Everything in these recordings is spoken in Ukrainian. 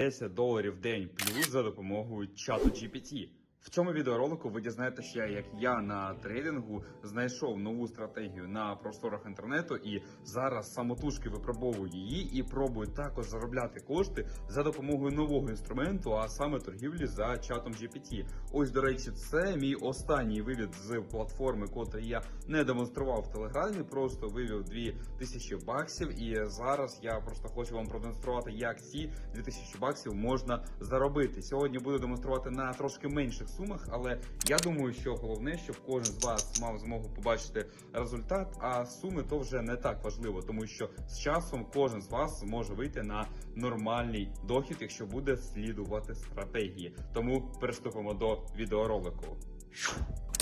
10 доларів в день плюс за допомогою чату GPT. В цьому відеоролику ви дізнаєтеся, як я на трейдингу знайшов нову стратегію на просторах інтернету і зараз самотужки випробовую її і пробую також заробляти кошти за допомогою нового інструменту, а саме торгівлі за чатом GPT. Ось, до речі, це мій останній вивід з платформи, котрий я не демонстрував в телеграмі. Просто вивів 2000 баксів, і зараз я просто хочу вам продемонструвати, як ці 2000 баксів можна заробити. Сьогодні буду демонструвати на трошки менших сумах, але я думаю, що головне, щоб кожен з вас мав змогу побачити результат. А суми то вже не так важливо, тому що з часом кожен з вас зможе вийти на нормальний дохід, якщо буде слідувати стратегії. Тому приступимо до відеоролику.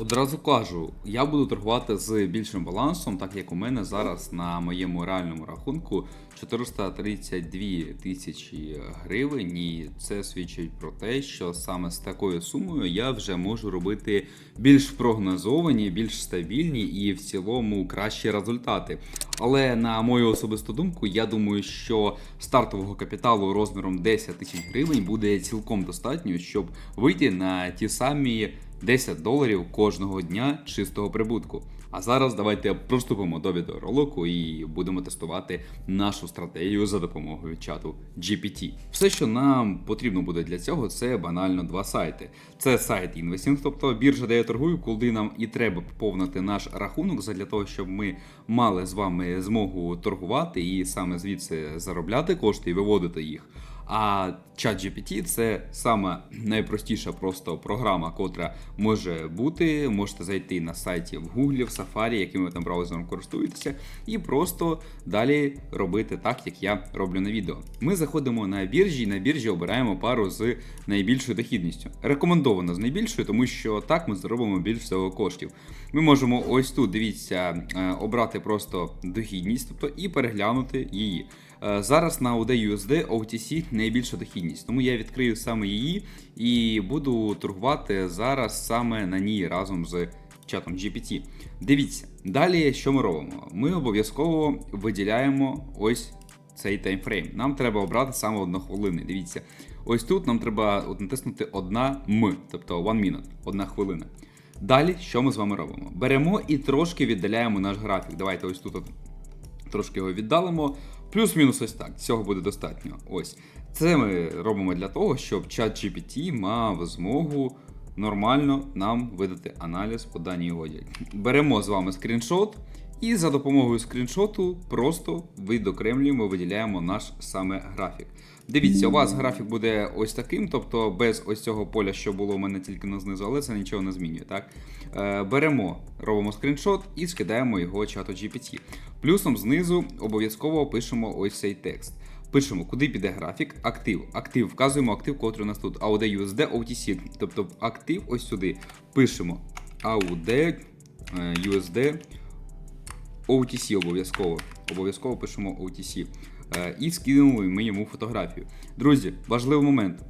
Одразу кажу, я буду торгувати з більшим балансом, так як у мене зараз на моєму реальному рахунку 432 тисячі гривень, і це свідчить про те, що саме з такою сумою я вже можу робити більш прогнозовані, більш стабільні і в цілому кращі результати. Але на мою особисту думку, я думаю, що стартового капіталу розміром 10 тисяч гривень буде цілком достатньо, щоб вийти на ті самі 10 доларів кожного дня чистого прибутку. А зараз давайте приступимо до відеоролику і будемо тестувати нашу стратегію за допомогою чату GPT. Все, що нам потрібно буде для цього, це банально два сайти. Це сайт Investing, тобто біржа, де я торгую, куди нам і треба поповнити наш рахунок для того, щоб ми мали з вами змогу торгувати і саме звідси заробляти кошти і виводити їх. А ChatGPT – це саме найпростіша просто програма, котра може бути. Можете зайти на сайті в Google, в Safari, яким ви там браузером користуєтеся, і просто далі робити так, як я роблю на відео. Ми заходимо на біржі, і на біржі обираємо пару з найбільшою дохідністю. Рекомендовано з найбільшою, тому що так ми заробимо більш всього коштів. Ми можемо ось тут, дивіться, е, обрати просто дохідність, тобто і переглянути її. Е, Зараз на USD OTC найбільша дохідність, тому я відкрию саме її і буду торгувати зараз саме на ній разом з чатом GPT. Дивіться, далі що ми робимо? Ми обов'язково виділяємо ось цей таймфрейм. Нам треба обрати саме однохвилини. Дивіться, ось тут нам треба натиснути одна М, тобто one minute, одна хвилина. Далі, що ми з вами робимо? Беремо і трошки віддаляємо наш графік. Давайте ось тут трошки його віддалимо. Плюс-мінус ось так. Цього буде достатньо. Ось. Це ми робимо для того, щоб чат GPT мав змогу нормально нам видати аналіз по даній угоді. Беремо з вами скріншот, і за допомогою скріншоту просто видокремлюємо, виділяємо наш саме графік. Дивіться, у вас графік буде ось таким, тобто без ось цього поля, що було у мене тільки на знизу, але це нічого не змінює. Так? Е, беремо, робимо скріншот і скидаємо його чату GPT. Плюсом знизу обов'язково пишемо ось цей текст. Пишемо, куди піде графік, актив. Актив, вказуємо актив, котрий у нас тут AUD USD OTC. Тобто актив ось сюди пишемо AUD USD OTC обов'язково. Обов'язково пишемо OTC. Е, І скинули ми йому фотографію. Друзі, важливий момент.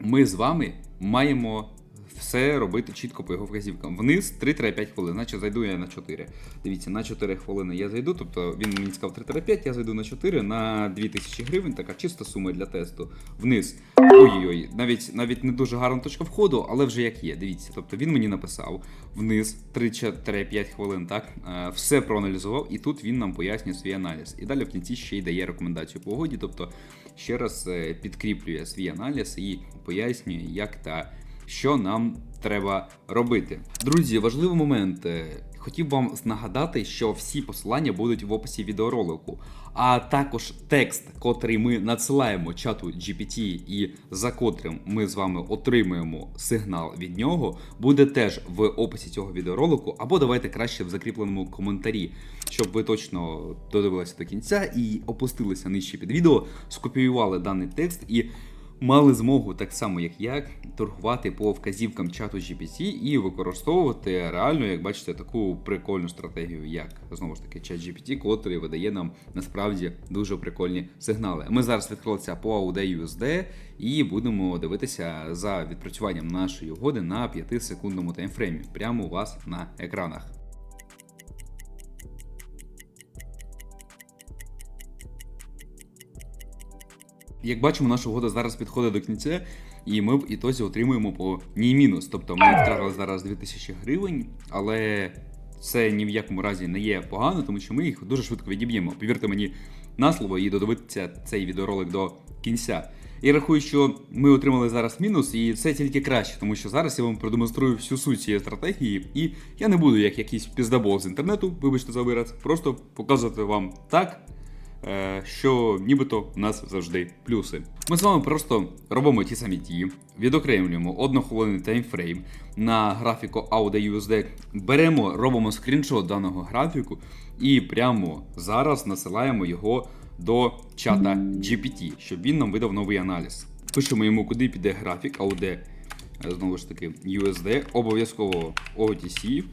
Ми з вами маємо все робити чітко по його вказівкам. Вниз 3-5 хвилин, значить зайду я на 4. Дивіться, на 4 хвилини я зайду, тобто він мені сказав 3-5, я зайду на 4 на 2000 гривень, така чиста сума для тесту. Вниз. Ой-ой-ой, навіть навіть не дуже гарна точка входу, але вже як є. Дивіться, тобто він мені написав вниз 3-5 хвилин, так е, все проаналізував, і тут він нам пояснює свій аналіз. І далі в кінці ще й дає рекомендацію по угоді, тобто ще раз е, підкріплює свій аналіз і пояснює, як та що нам треба робити. Друзі, важливий момент. Е, Хотів вам нагадати, що всі посилання будуть в описі відеоролику, а також текст, котрий ми надсилаємо чату GPT і за котрим ми з вами отримуємо сигнал від нього, буде теж в описі цього відеоролику, або давайте краще в закріпленому коментарі, щоб ви точно додивилися до кінця і опустилися нижче під відео, скопіювали даний текст і мали змогу, так само як я, торгувати по вказівкам чату GPT і використовувати реально, як бачите, таку прикольну стратегію, як знову ж таки чат GPT, котрий видає нам насправді дуже прикольні сигнали. Ми зараз відкрилися по AUD і будемо дивитися за відпрацюванням нашої угоди на 5-секундному таймфреймі, прямо у вас на екранах. Як бачимо, наша угода зараз підходить до кінця, і ми в ітозі отримуємо по ній мінус. Тобто ми втратили зараз 2000 гривень, але це ні в якому разі не є погано, тому що ми їх дуже швидко відіб'ємо. Повірте мені на слово і додивитися цей відеоролик до кінця. Я рахую, що ми отримали зараз мінус, і це тільки краще, тому що зараз я вам продемонструю всю суть цієї стратегії, і я не буду як якийсь піздабол з інтернету, вибачте за вираз, просто показувати вам так, що нібито у нас завжди плюси. Ми з вами просто робимо ті самі дії, відокремлюємо однохвилинний таймфрейм на графіку AUD беремо, робимо скріншот даного графіку і прямо зараз насилаємо його до чата GPT, щоб він нам видав новий аналіз. Пишемо йому, куди піде графік AUD, е, знову ж таки, USD, обов'язково OTC, е,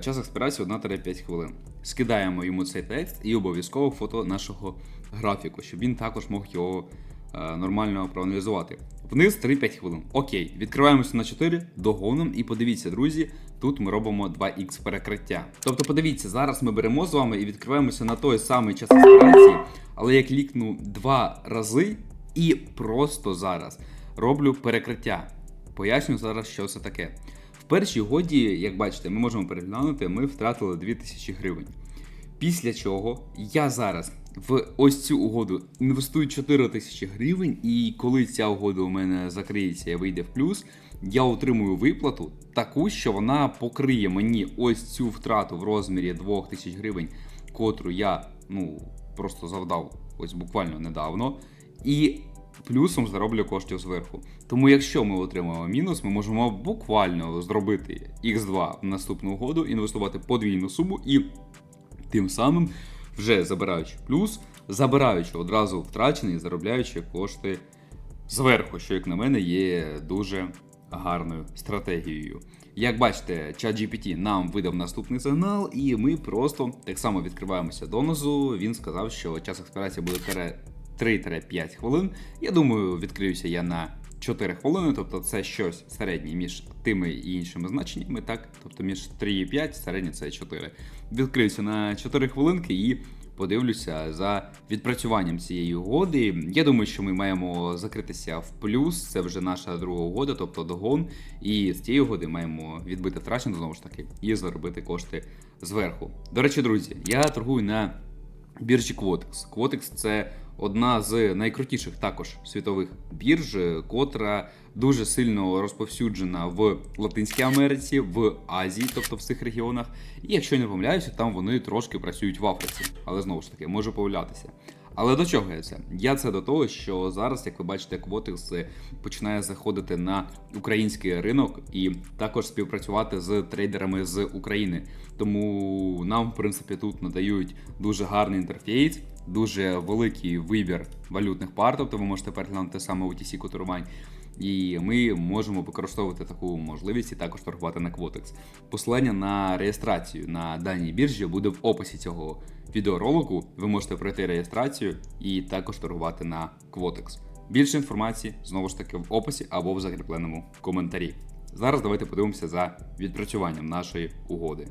час експірації 1-5 хвилин. Скидаємо йому цей текст і обов'язково фото нашого графіку, щоб він також мог його е, нормально проаналізувати. Вниз 3-5 хвилин. Окей, відкриваємося на 4, догоном, і подивіться, друзі, тут ми робимо 2х перекриття. Тобто, подивіться, зараз ми беремо з вами і відкриваємося на той самий час експірації, але я клікну два рази і просто зараз роблю перекриття. Поясню зараз, що це таке. Першій угоді, як бачите, ми можемо переглянути, ми втратили 2000 гривень. Після чого я зараз в ось цю угоду інвестую 4 тисячі гривень, і коли ця угода у мене закриється і вийде в плюс, я отримую виплату таку, що вона покриє мені ось цю втрату в розмірі 2 тисяч гривень, котру я ну просто завдав ось буквально недавно. І плюсом зароблю коштів зверху. Тому якщо ми отримаємо мінус, ми можемо буквально зробити X2 в наступну угоду, інвестувати подвійну суму і тим самим, вже забираючи плюс, забираючи одразу втрачений і заробляючи кошти зверху, що, як на мене, є дуже гарною стратегією. Як бачите, ChatGPT нам видав наступний сигнал, і ми просто так само відкриваємося донизу. Він сказав, що час експірації буде 3-5 хвилин. Я думаю, відкриюся я на 4 хвилини, тобто це щось середнє між тими і іншими значеннями, так? Тобто між 3 і 5, середнє це 4. Відкриюся на 4 хвилинки і подивлюся за відпрацюванням цієї угоди. Я думаю, що ми маємо закритися в плюс. Це вже наша друга угода, тобто догон. І з цієї угоди маємо відбити втрачене знову ж таки і заробити кошти зверху. До речі, друзі, я торгую на біржі Quotex. Quotex – це одна з найкрутіших також світових бірж, котра дуже сильно розповсюджена в Латинській Америці, в Азії, тобто в цих регіонах. І якщо не помиляюся, там вони трошки працюють в Африці, але знову ж таки можу помилятися. Але до чого я це? Я це до того, що зараз, як ви бачите, Квотекс починає заходити на український ринок і також співпрацювати з трейдерами з України. Тому нам, в принципі, тут надають дуже гарний інтерфейс, дуже великий вибір валютних пар, тобто ви можете переглянути саме OTC котирувань. І ми можемо використовувати таку можливість і також торгувати на Quotex. Посилання на реєстрацію на даній біржі буде в описі цього відеоролику. Ви можете пройти реєстрацію і також торгувати на Quotex. Більше інформації знову ж таки в описі або в закріпленому коментарі. Зараз давайте подивимося за відпрацюванням нашої угоди.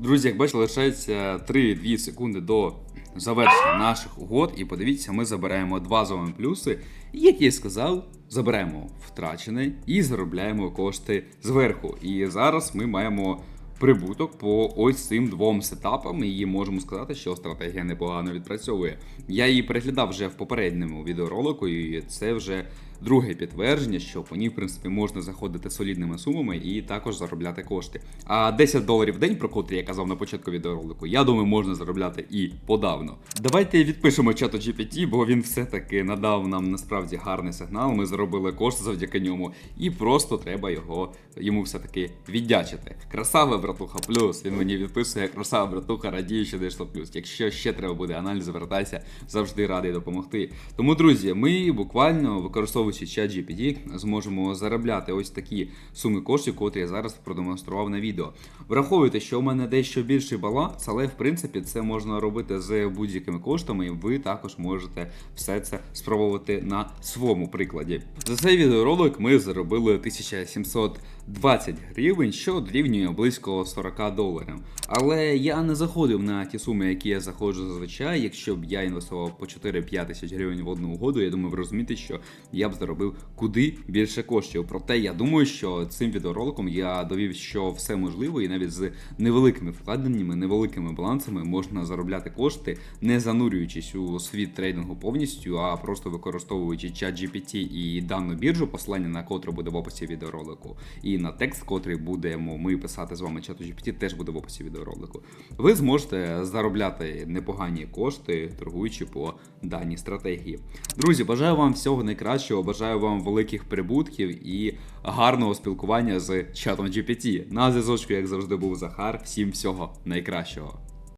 Друзі, як бачите, лишається 3-2 секунди до завершення наших угод. І подивіться, ми забираємо два з вами плюси. І як я і сказав, забираємо втрачене і заробляємо кошти зверху. І зараз ми маємо прибуток по ось цим двом сетапам, і можемо сказати, що стратегія непогано відпрацьовує. Я її переглядав вже в попередньому відеоролику, і це вже друге підтвердження, що по ній, в принципі, можна заходити солідними сумами і також заробляти кошти. А 10 доларів в день, про котрі я казав на початку відеоролику, я думаю, можна заробляти і подавно. Давайте відпишемо чату GPT, бо він все-таки надав нам насправді гарний сигнал. Ми заробили кошти завдяки ньому, і просто треба його йому все-таки віддячити. Красава, братуха, плюс. Він мені відписує красава, братуха, радію, що дійшло плюс. Якщо ще треба буде аналіз, звертайся, завжди радий допомогти. Тому, друзі, ми буквально використовуємо використовуючи чат GPT, зможемо заробляти ось такі суми коштів, котрі я зараз продемонстрував на відео. Враховуйте, що у мене дещо більший баланс, але в принципі це можна робити з будь-якими коштами, і ви також можете все це спробувати на своєму прикладі. За цей відеоролик ми заробили 1720 гривень, що дорівнює близько 40 доларів. Але я не заходив на ті суми, які я заходжу зазвичай. Якщо б я інвестував по 4-5 тисяч гривень в одну угоду, я думаю, ви розумієте, що я б заробив куди більше коштів. Проте я думаю, що цим відеороликом я довів, що все можливо, і навіть з невеликими вкладеннями, невеликими балансами можна заробляти кошти, не занурюючись у світ трейдингу повністю, а просто використовуючи чат GPT і дану біржу, послання на котру буде в описі відеоролику, і на текст, котрий будемо ми писати з вами чату GPT, теж буде в описі відеоролику. Ви зможете заробляти непогані кошти, торгуючи по даній стратегії. Друзі, бажаю вам всього найкращого, бажаю вам великих прибутків і гарного спілкування з чатом GPT. На зв'язочку, як завжди, був Захар. Всім всього найкращого.